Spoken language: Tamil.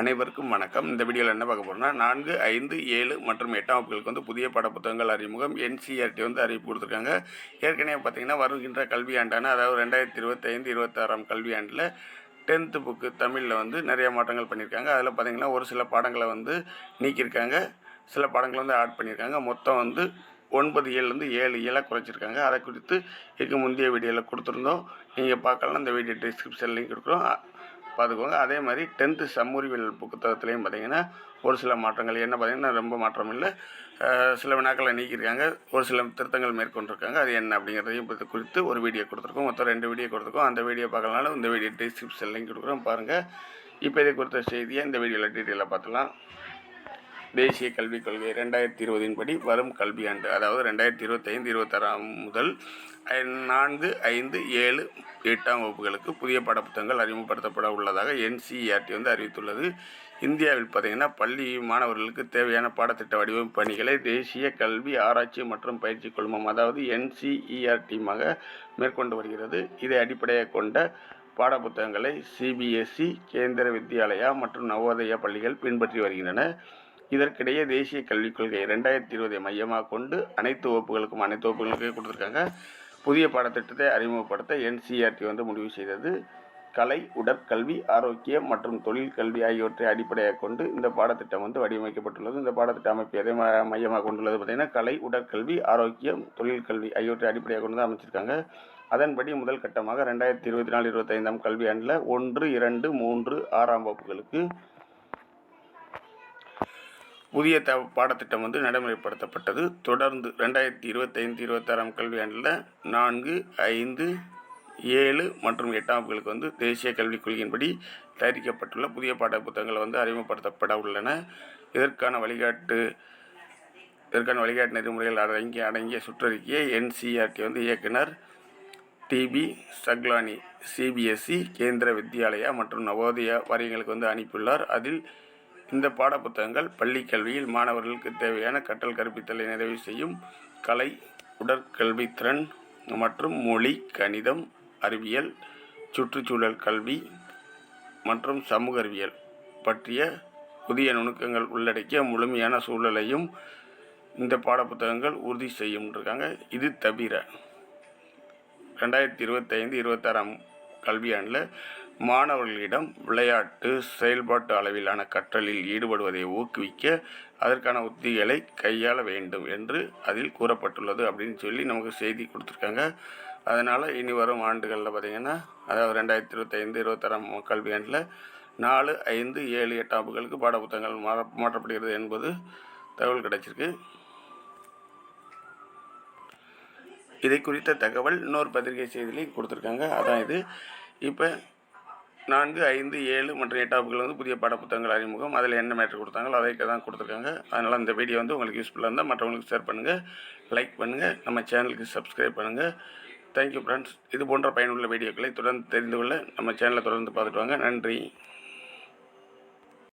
அனைவருக்கும் வணக்கம். இந்த வீடியோவில் என்ன பார்க்க போகிறோம்னா நான்கு ஐந்து ஏழு மற்றும் எட்டாம் வகுப்புகளுக்கு வந்து புதிய பாடப்புத்தகங்கள் அறிமுகம் என்சிஆர்டி வந்து அறிவிப்பு கொடுத்துருக்காங்க. ஏற்கனவே பார்த்தீங்கன்னா வருகின்ற கல்வியாண்டான அதாவது ரெண்டாயிரத்தி இருபத்தைந்து இருபத்தாறாம் கல்வியாண்டில் டென்த்து புக்கு தமிழில் வந்து நிறைய மாற்றங்கள் பண்ணியிருக்காங்க. அதில் பார்த்தீங்கன்னா ஒரு சில பாடங்களை வந்து நீக்கியிருக்காங்க. சில பாடங்களை வந்து ஆட் பண்ணியிருக்காங்க. மொத்தம் வந்து ஒன்பது ஏழுலேருந்து ஏழு ஏழாக குறைச்சிருக்காங்க. அதை குறித்து இதுக்கு முந்தைய வீடியோவில் கொடுத்துருந்தோம். நீங்கள் பார்க்கலாம். இந்த வீடியோ டிஸ்கிரிப்ஷன் லிங்க் கொடுக்குறோம். பார்த்துக்கோங்க அதே மாதிரி டென்த்து சம்முறிவியல் புத்தகத்துலேயும் பார்த்தீங்கன்னா ஒரு சில மாற்றங்கள். என்ன பார்த்தீங்கன்னா ரொம்ப மாற்றம் இல்லை. சில வினாக்களை நீக்கியிருக்காங்க. ஒரு சில திருத்தங்கள் மேற்கொண்டிருக்காங்க. அது என்ன அப்படிங்கிறதையும் பற்றி குறித்து ஒரு வீடியோ கொடுத்துருக்கோம். மொத்தம் ரெண்டு வீடியோ கொடுத்துருக்கோம். அந்த வீடியோ பார்க்கலனாலும் இந்த வீடியோ டிஸ்கிரிப்ஷன் லிங்க் கொடுக்குறோம். பாருங்கள் இப்போ இதை குறித்த செய்தியை இந்த வீடியோவில் டீட்டெயிலாக பார்த்துக்கலாம் தேசிய கல்விக் கொள்கை ரெண்டாயிரத்தி இருபதின் படி வரும் கல்வியாண்டு அதாவது ரெண்டாயிரத்தி இருபத்தைந்து இருபத்தாறாம் முதல் நான்கு ஐந்து ஏழு எட்டாம் வகுப்புகளுக்கு புதிய பாடப்புத்தகங்கள் அறிமுகப்படுத்தப்பட உள்ளதாக என்சிஇஆர்டி வந்து அறிவித்துள்ளது. இந்தியாவில் பார்த்திங்கன்னா பள்ளி மாணவர்களுக்கு தேவையான பாடத்திட்ட வடிவமைப்பு பணிகளை தேசிய கல்வி ஆராய்ச்சி மற்றும் பயிற்சி குழுமம் அதாவது என்சிஇஆர்டிமாக மேற்கொண்டு வருகிறது. இதை அடிப்படையாக கொண்ட பாடப்புத்தகங்களை சிபிஎஸ்இ கேந்திர வித்யாலயா மற்றும் நவோதயா பள்ளிகள் பின்பற்றி வருகின்றன. இதற்கிடையே தேசிய கல்விக் கொள்கை ரெண்டாயிரத்தி இருபதை மையமாக கொண்டு அனைத்து வகுப்புகளுக்கும் அனைத்து வகுப்புகளுக்கும் கொடுத்துருக்காங்க. புதிய பாடத்திட்டத்தை அறிமுகப்படுத்த என்சிஆர்டி வந்து முடிவு செய்தது. கலை உடற்கல்வி ஆரோக்கியம் மற்றும் தொழில் கல்வி ஆகியவற்றை அடிப்படையாக கொண்டு இந்த பாடத்திட்டம் வந்து வடிவமைக்கப்பட்டுள்ளது. இந்த பாடத்திட்ட அமைப்பு எதை மையமாக கொண்டுள்ளது பார்த்திங்கன்னா கலை உடற்கல்வி ஆரோக்கியம் தொழில் கல்வி ஆகியவற்றை அடிப்படையாக கொண்டு தான் அமைச்சிருக்காங்க. அதன்படி முதல் கட்டமாக ரெண்டாயிரத்தி இருபத்தி நாலு இருபத்தைந்தாம் கல்வியாண்டில் ஒன்று இரண்டு மூன்று ஆறாம் வகுப்புகளுக்கு புதிய த பாடத்திட்டம் வந்து நடைமுறைப்படுத்தப்பட்டது. தொடர்ந்து ரெண்டாயிரத்தி இருபத்தைந்து இருபத்தாறாம் கல்வியாண்டில் நான்கு ஐந்து ஏழு மற்றும் எட்டாம் வகுப்புகளுக்கு வந்து தேசிய கல்விக் கொள்கையின்படி தயாரிக்கப்பட்டுள்ள புதிய பாட புத்தகங்கள் வந்து அறிமுகப்படுத்தப்பட உள்ளன. இதற்கான வழிகாட்டு இதற்கான வழிகாட்டு நெறிமுறைகள் அடங்கிய அடங்கிய சுற்றறிக்கையை என்சிஆர்டி வந்து இயக்குனர் டிபி சக்லானி சிபிஎஸ்சி கேந்திர வித்யாலயா மற்றும் நவோதயா வாரியங்களுக்கு வந்து அனுப்பியுள்ளார். அதில் இந்த பாடப்புத்தகங்கள் பள்ளி கல்வியில் மாணவர்களுக்கு தேவையான கற்றல் கற்பித்தலை நிறைவு செய்யும் கலை உடற்கல்வித்திறன் மற்றும் மொழி கணிதம் அறிவியல் சுற்றுச்சூழல் கல்வி மற்றும் சமூக அறிவியல் பற்றிய புதிய நுணுக்கங்கள் உள்ளடக்கிய முழுமையான சூழலையும் இந்த பாடப்புத்தகங்கள் உறுதி செய்யும் இருக்காங்க இது தவிர ரெண்டாயிரத்தி இருபத்தைந்து இருபத்தாறாம் கல்வியாண்டில் மாணவர்களிடம் விளையாட்டு செயல்பாட்டு அளவிலான கற்றலில் ஈடுபடுவதை ஊக்குவிக்க அதற்கான உத்திகளை கையாள வேண்டும் என்று அதில் கூறப்பட்டுள்ளது அப்படின்னு சொல்லி நமக்கு செய்தி கொடுத்துருக்காங்க. அதனால் இனி வரும் ஆண்டுகளில் பார்த்திங்கன்னா அதாவது ரெண்டாயிரத்தி இருபத்தைந்து இருபத்தாறாம் கல்வியாண்டில் நாலு ஐந்து ஏழு எட்டாம் வகுப்புகளுக்கு பாடப்புத்தகங்கள் மாற மாற்றப்படுகிறது என்பது தகவல் கிடைச்சிருக்கு. இதை குறித்த தகவல் இன்னொரு பத்திரிகை செய்திலையும் கொடுத்துருக்காங்க. அதான் இது. இப்போ நான்கு ஐந்து ஏழு மற்றும் எட்டாம் வகுப்புகள் வந்து புதிய பாடப்புத்தகங்கள் அறிமுகம். அதில் என்ன மேட்ரு கொடுத்தாங்களோ அதை தான் கொடுத்துருக்காங்க. அதனால் இந்த வீடியோ வந்து உங்களுக்கு யூஸ்ஃபுல்லாக இருந்தால் மற்றவங்களுக்கு ஷேர் பண்ணுங்கள் லைக் பண்ணுங்கள் நம்ம சேனலுக்கு சப்ஸ்கிரைப் பண்ணுங்கள் தேங்க்யூ ஃப்ரெண்ட்ஸ் இது போன்ற பயனுள்ள வீடியோக்களை தொடர்ந்து தெரிந்து கொள்ள நம்ம சேனலை தொடர்ந்து பார்த்துட்டு வாங்க. நன்றி.